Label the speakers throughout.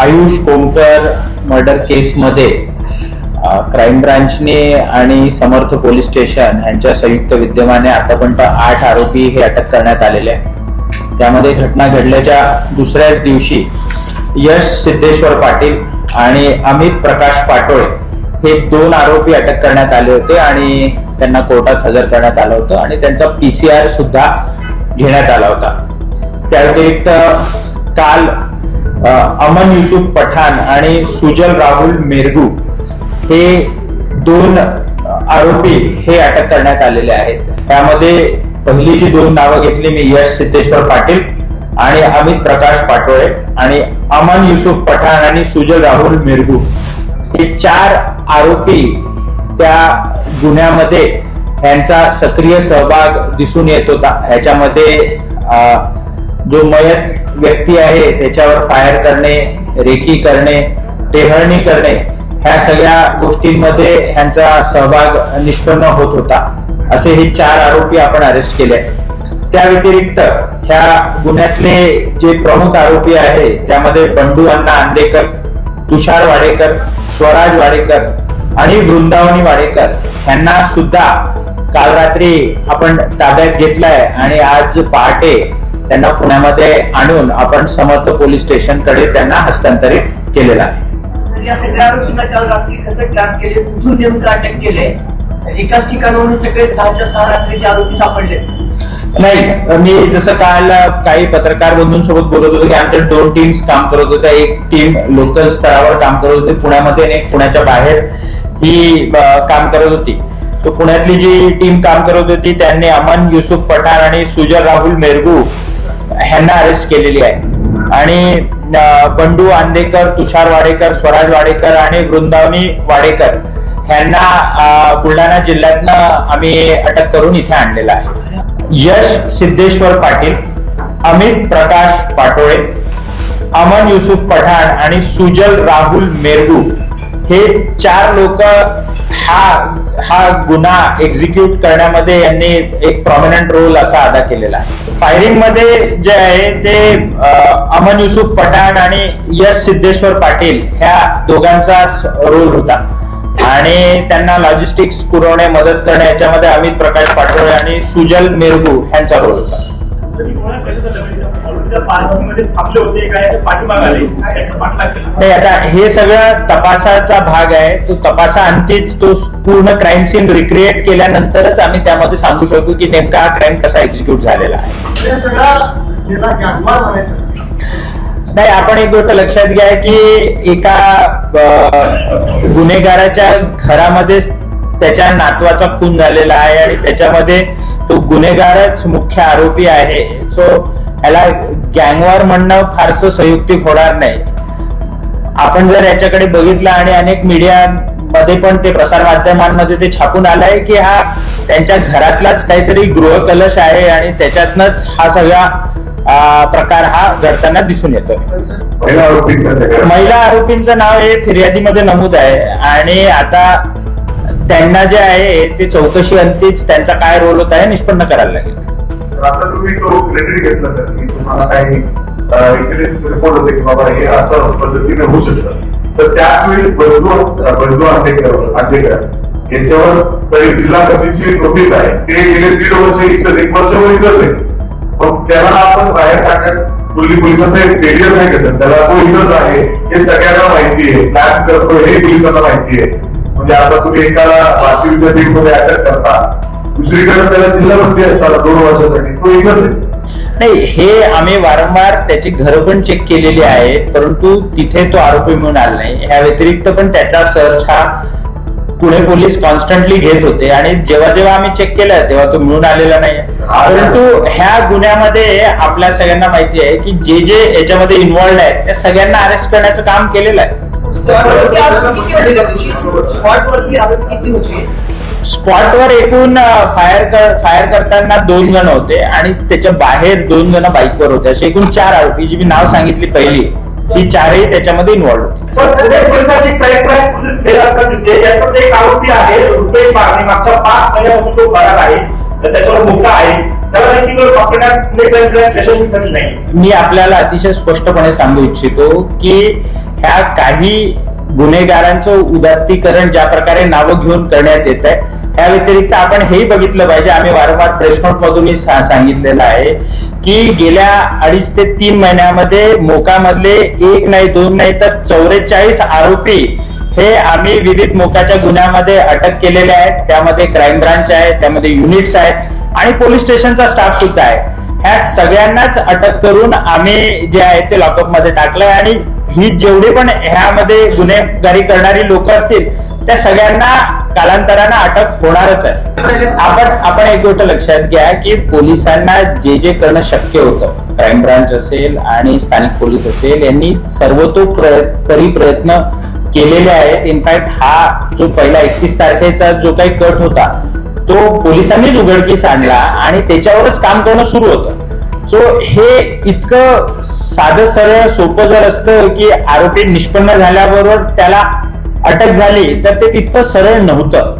Speaker 1: Ayush Komkar murder केसमध्ये crime ब्रांचने आणि समर्थ पोलीस स्टेशन यांच्या संयुक्त विद्यमाने आतापर्यंत आठ आरोपी हे अटक करण्यात आलेले आहे त्यामध्ये घटना घडल्याच्या दुसऱ्याच दिवशी यश सिद्धेश्वर पाटील आणि अमित प्रकाश पाटोळे हे दोन आरोपी अटक करण्यात आले होते आणि त्यांना कोर्टात हजर करण्यात आलं होतं आणि त्यांचा पीसीआर सुद्धा घेण्यात आला होता. त्या व्यतिरिक्त काल अमन युसुफ पठाण आणि सुजल राहुल मेरगू हे दोन आरोपी हे अटक करण्यात आलेले आहेत. त्यामध्ये पहिली जी दोन नावं घेतली मी यश सिद्धेश्वर पाटील आणि अमित प्रकाश पाटोळे आणि अमन युसुफ पठाण आणि सुजल राहुल मिरगू हे चार आरोपी त्या गुन्ह्यामध्ये यांचा सक्रिय सहभाग दिसून येत होता. ह्याच्यामध्ये जो मयत व्यक्ती आहे त्याच्यावर फायर करणे रेखी करणे टेहळणी करणे ह्या सगळ्या गोष्टींमध्ये ह्यांचा सहभाग निष्पन्न होत होता. असे हे चार आरोपी आपण अरेस्ट केले त्या व्यतिरिक्त ह्या गुन्ह्यातले जे प्रमुख आरोपी आहे त्यामध्ये बंडू अण्णा आंदेकर तुषार वाडेकर स्वराज वाडेकर आणि वृंदावनी वाडेकर यांना सुद्धा काल रात्री आपण ताब्यात घेतलाय आणि आज पहाटे त्यांना पुण्यामध्ये आणून आपण समर्थ पोलीस स्टेशनकडे त्यांना हस्तांतरित केलेलं आहे.
Speaker 2: सर या सगळ्या आरोपींना काल रात्री कसं ट्रॅप केले? कुठून नेमकं अटक केले? एकाच ठिकाणाहून सगळे सहाच्या सहा रात्रीचे आरोपी सापडले.
Speaker 1: नाही मी जसं काल काही पत्रकार बंधूंसोबत बोलत होतो की आमच्या दोन टीम्स काम करत होत्या एक टीम लोकल स्तरावर काम करत होती पुण्यामध्ये आणि एक पुण्याच्या बाहेर ही काम करत होती. तो पुण्यातली जी टीम काम करत होती त्यांनी अमन युसुफ पठाण आणि सुजल राहुल मेरगू ह्यांना अरेस्ट केलेली आहे. आणि बंडू आंदेकर तुषार वाडेकर स्वराज वाडेकर आणि वृंदावनी वाडेकर ह्यांना बुलढाणा जिल्ह्यातनं आम्ही अटक करून इथे आणलेला आहे. यश सिद्धेश्वर पाटील अमित प्रकाश पाटोळे अमन युसुफ पठाण आणि सुजल राहुल मेरगू हे चार लोक हा हा गुन्हा एक्झिक्यूट करण्यामध्ये यांनी एक प्रॉमिनंट रोल असा अदा केलेला आहे. फायरिंगमध्ये जे आहे ते अमन युसुफ पठाण आणि यश सिद्धेश्वर पाटील ह्या दोघांचाच रोल होता. आणि त्यांना लॉजिस्टिक्स पुरवणे मदत करणे याच्यामध्ये अमित प्रकाश पाटोळे आणि सुजल मेरगू यांचा रोल होता. नाही आता हे सगळं तपासाचा भाग आहे. तो तपासा अंतीच तो पूर्ण क्राईम सीन रिक्रिएट केल्यानंतरच आम्ही त्यामध्ये सांगू शकतो की नेमका हा क्राईम कसा एक्झिक्यूट झालेला आहे.
Speaker 3: हे
Speaker 1: नाही आपण एक गोष्ट लक्षात घ्या की एका गुन्हेगाराच्या घरामध्ये त्याच्या नातवाचा खून झालेला आहे आणि त्याच्यामध्ये तो गुन्हेगारच मुख्य आरोपी आहे. सो याला गँगवार म्हणणं फारसं संयुक्तिक होणार नाही. आपण जर याच्याकडे बघितलं आणि अनेक मीडिया मध्ये पण ते प्रसार माध्यमांमध्ये ते छापून आलंय की हा त्यांच्या घरातलाच काहीतरी गृहकलश आहे आणि त्याच्यातनच हा सगळा प्रकार हा घडताना दिसून
Speaker 4: त्याच्याकडे.
Speaker 1: महिला आरोपींचं नाव हे फिर्यादीमध्ये नमूद आहे आणि आता त्यांना जे आहे ते चौकशी अंतीच त्यांचा काय रोल होता हे निष्पन्न करायला लागेल.
Speaker 4: आता तुम्ही तो क्रेडिट घेतला सर की तुम्हाला काही इंटेलिजन्स रिपोर्ट होते की बाबा हे असं पद्धतीने होऊ शकतं. तर त्याचवेळी बंधू बंधू आंबेडकर आंबेडकर यांच्यावर तरी जिल्हा कमिटीची नोटीस आहे. ते गेले दीड वर्ष इथं एक वर्ष इथंच आहे पण त्याला आपण बाहेर टाकत पोलीस पोलिसांचं एक फेलियर नाही का सर त्याला तो इथंच आहे. हे सगळ्यांना माहिती आहे. प्लॅन करतो हे पोलिसांना माहिती आहे. म्हणजे आता तुम्ही एकाला वाशिम विद्यापीठमध्ये अटक करता. दुसरीकडे त्याला जिल्हा मंत्री असतात दोन वर्षासाठी तो इथंच आहे
Speaker 1: नाही हे आम्ही वारंवार त्याची घरं पण चेक केलेली आहेत परंतु तिथे तो आरोपी म्हणून आला नाही ह्या व्यतिरिक्त पण त्याचा सर्च हा पुणे पोलीस कॉन्स्टंटली घेत होते आणि जेव्हा जेव्हा आम्ही चेक केलं तेव्हा तो मिळून आलेला नाही परंतु ह्या गुन्ह्यामध्ये आपल्या सगळ्यांना माहिती आहे की जे जे याच्यामध्ये इन्व्हॉल्ड आहेत त्या सगळ्यांना अरेस्ट करण्याचं काम केलेलं आहे स्पॉटवर एकूण फायर फायर करताना दोन जण होते आणि त्याच्या बाहेर दोन जण बाईकवर होते. असे एकूण चार आरोपी जी मी नाव सांगितली पहिली ती चारही त्याच्यामध्ये इन्व्हॉल्ड होती. मी आपल्याला अतिशय स्पष्टपणे सांगू इच्छितो की ह्या काही गुन्हेगारांचं उदात्तीकरण ज्या प्रकारे नावं घेऊन करण्यात येत आहे त्या व्यतिरिक्त आपण हेही बघितलं पाहिजे. आम्ही वारंवार प्रेस नोट मधूनही सांगितलेलं आहे की गेल्या अडीच ते तीन महिन्यामध्ये मोकामधले एक नाही दोन नाही तर चौवेचाळीस आरोपी हे आम्ही विविध मोकाच्या गुन्ह्यामध्ये अटक केलेले आहेत. त्यामध्ये क्राईम ब्रांच आहे त्यामध्ये युनिट्स आहेत आणि पोलीस स्टेशनचा स्टाफ सुद्धा आहे. ह्या सगळ्यांनाच अटक करून आम्ही जे आहे ते लॉकअपमध्ये टाकलंय आणि ही जेवढे पण ह्यामध्ये गुन्हेगारी करणारी लोक असतील त्या सगळ्यांना कालांतरानं अटक होणारच आहे. आपण आपण एक गोष्ट लक्षात घ्या की पोलिसांना जे जे करणं शक्य होतं क्राईम ब्रांच असेल आणि स्थानिक पोलीस असेल यांनी सर्वतोपरी प्रयत्न केलेले आहेत. इनफॅक्ट हा जो पहिला एकतीस तारखेचा जो काही कट होता तो पोलिसांनीच उघडकीस आणला आणि त्याच्यावरच काम करणं सुरू होतं. सो हे इतकं साधं सरळ सोपं जर असतं की आरोपी निष्पन्न झाल्याबरोबर त्याला अटक झाली तर ते तितकं सरळ नव्हतं.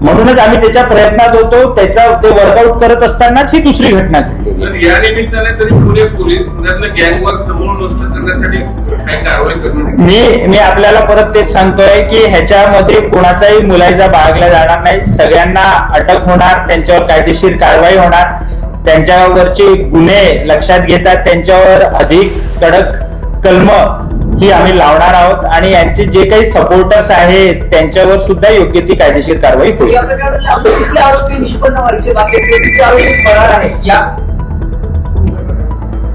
Speaker 1: म्हणूनच आम्ही त्याच्या प्रयत्नात होतो त्याचा ते वर्कआउट करत असतानाच ही दुसरी घटना घडली.
Speaker 5: या निमित्ताने तरी पुणे पोलीस पुण्यातल्या गँगवर समोर नष्ट करण्यासाठी काही कारवाई करणार
Speaker 1: मी मी आपल्याला परत तेच सांगतोय की ह्याच्यामध्ये कोणाचाही मुलायजा बाळगला जाणार नाही. सगळ्यांना अटक होणार त्यांच्यावर कायदेशीर कारवाई होणार. त्यांच्यावरचे गुन्हे लक्षात घेतात त्यांच्यावर अधिक कडक कलम ही आम्ही लावणार आहोत आणि यांचे जे काही सपोर्टर्स आहेत त्यांच्यावर सुद्धा योग्य ती कायदेशीर कारवाई होईल.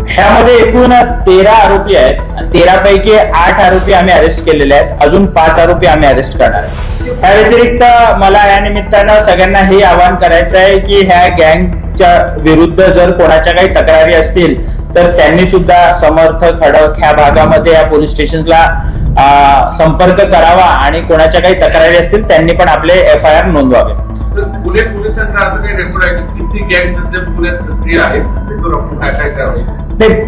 Speaker 1: ह्यामध्ये एकूण तेरा आरोपी आहेत तेरा पैकी आठ आरोपी आम्ही अरेस्ट केलेले आहेत. अजून पाच आरोपी आम्ही अरेस्ट करणार आहे त्या व्यतिरिक्त मला या निमित्तानं सगळ्यांना हे आवाहन करायचं आहे की ह्या गँगच्या विरुद्ध जर कोणाच्या काही तक्रारी असतील तर त्यांनी सुद्धा समर्थ खडक ह्या भागामध्ये या पोलीस स्टेशनला संपर्क करावा आणि कोणाच्या काही तक्रारी असतील त्यांनी पण आपले एफ आय आर नोंदवावे
Speaker 5: पुणे पोलिसांचा असं काही रेकॉर्ड आहे की किती गँग सध्या पुण्यात सक्रिय आहेत? कारवाई
Speaker 1: नाही